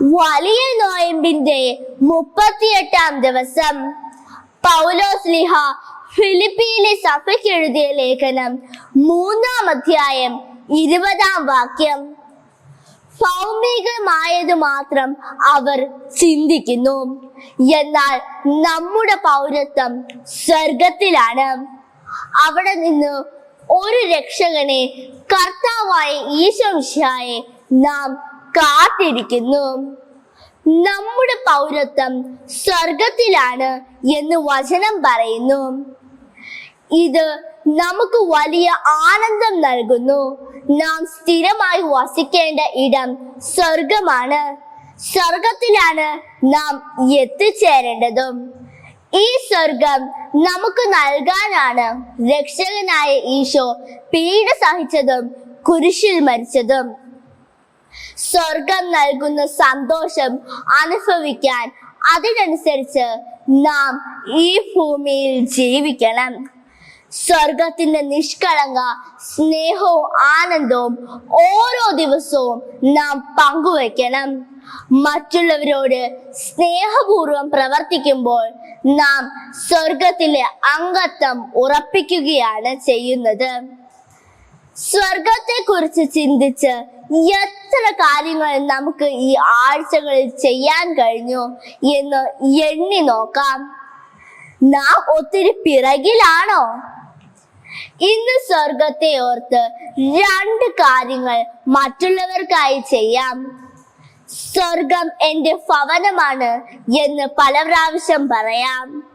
വലിയ നോയമ്പിന്റെ മുപ്പത്തിയെട്ടാം ദിവസം. പൗലോസ് ലിഹ ഫിലിപ്പിയിലെ സഭയ്ക്ക് എഴുതിയ ലേഖനം മൂന്നാം അധ്യായം ഇരുപതാം വാക്യം. ഭൗമികമായത് മാത്രം അവർ ചിന്തിക്കുന്നു. എന്നാൽ നമ്മുടെ പൗരത്വം സ്വർഗത്തിലാണ് അവിടെ നിന്ന് ഒരു രക്ഷകനെ കർത്താവായ ഈശോ നാം കാത്തിരിക്കുന്നു. നമ്മുടെ പൗരത്വം സ്വർഗത്തിലാണ് എന്ന് വചനം പറയുന്നു. ഇത് നമുക്ക് വലിയ ആനന്ദം നൽകുന്നു. നാം സ്ഥിരമായി വസിക്കേണ്ട ഇടം സ്വർഗമാണ് സ്വർഗത്തിലാണ് നാം എത്തിച്ചേരേണ്ടതും. ഈ സ്വർഗം നമുക്ക് നൽകാനാണ് രക്ഷകനായ ഈശോ പീഡ സഹിച്ചതും കുരിശിൽ മരിച്ചതും. സ്വർഗം നൽകുന്ന സന്തോഷം അനുഭവിക്കാൻ അതിനനുസരിച്ച് നാം ഈ ഭൂമിയിൽ ജീവിക്കണം. സ്വർഗത്തിന്റെ നിഷ്കളങ്ക സ്നേഹവും ആനന്ദവും ഓരോ ദിവസവും നാം പങ്കുവയ്ക്കണം. മറ്റുള്ളവരോട് സ്നേഹപൂർവം പ്രവർത്തിക്കുമ്പോൾ നാം സ്വർഗത്തിലെ അംഗത്വം ഉറപ്പിക്കുകയാണ് ചെയ്യുന്നത്. സ്വർഗത്തെ കുറിച്ച് ചിന്തിച്ച് എത്ര കാര്യങ്ങൾ നമുക്ക് ഈ ആഴ്ചകളിൽ ചെയ്യാൻ കഴിഞ്ഞു എന്ന് എണ്ണി നോക്കാം. നാം ഒത്തിരി പിറകിലാണോ? ഇന്ന് സ്വർഗത്തെ ഓർത്ത് രണ്ട് കാര്യങ്ങൾ മറ്റുള്ളവർക്കായി ചെയ്യാം. സ്വർഗം എന്റെ ഭവനമാണ് എന്ന് പല പ്രാവശ്യം പറയാം.